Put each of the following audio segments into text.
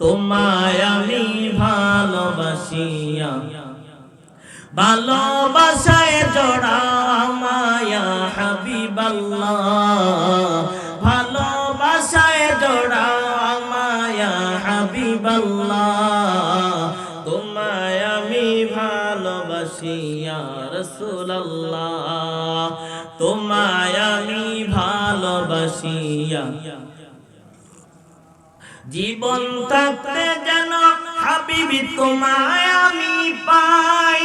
তোমায় আমি ভালোবাসিয়া। ভালোবাসায় জোড়া মায়া হাবিবাল্লাহ। ভালোবাসায় জোড়া মায়া হাবিবাল্লাহ। তোমায় আমি ভালোবাসিয়া রসুল্লাহ তোমায় আমি ভালোবাসিয়া। জীবন থাকতে যেন হাবিবি তোমায় আমি পাই।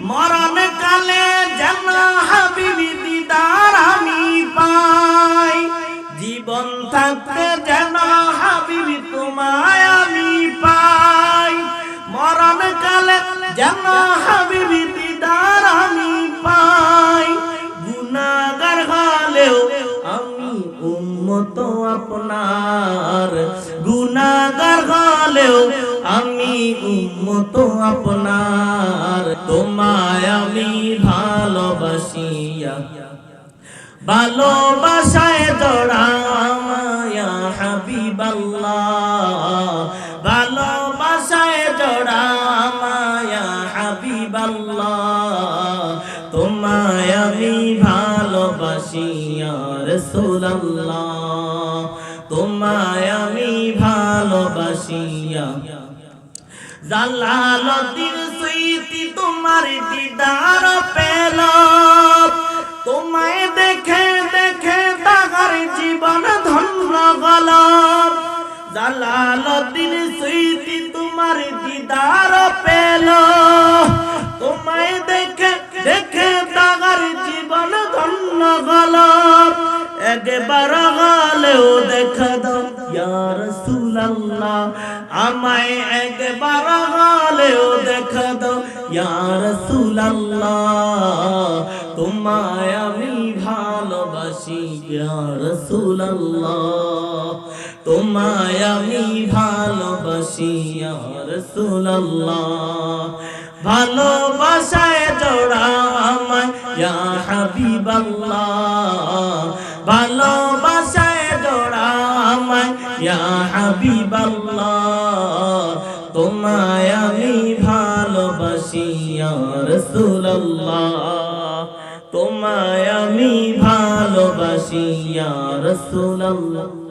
মরণ কালে যেন হাবিবি দিদার আমি পাই। জীবন থাকতে যেন হাবিবি তোমায় আমি পাই। মরণ কালে যেন উম্মত আপনার। গুনাগার হলেও আমি উম্মত আপনার। তোমায় আমি ভালোবাসিয়া। ভালোবাসায় জোড়া মায়া হাবিবাল্লাহ। ভালোবাসায় জোড়া মায়া হাবিবাল্লাহ। তোমায় আমি ভালোবাসিয়া রসুল্লাহ তোমায় আমি ভালোবাসিয়া। জালালতির সুইতি তোমার দিদার পেল তোমায় দেখে দেখে তাহার জীবন ধন্য গল জালালতির সুইতি তোমার দিদার গলেও দেখা দাও, ইয়া রাসূলুল্লাহ। আমায় একবার গলেও দেখা দাও, ইয়া রাসূলুল্লাহ। তোমায় আমি ভালোবাসি, ইয়া রাসূলুল্লাহ। তোমায় আমি ভালোবাসি, ইয়া রাসূলুল্লাহ। ভালোবাসায় জোড়া ইয়া হাবিবাল্লাহ, ভালোবাসায় জোড়া আমায় ইয়া হাবিবাল্লাহ, তোমায় আমি ভালোবাসি ইয়া রাসূলুল্লাহ। তোমায় আমি ভালোবাসি ইয়া রাসূলুল্লাহ।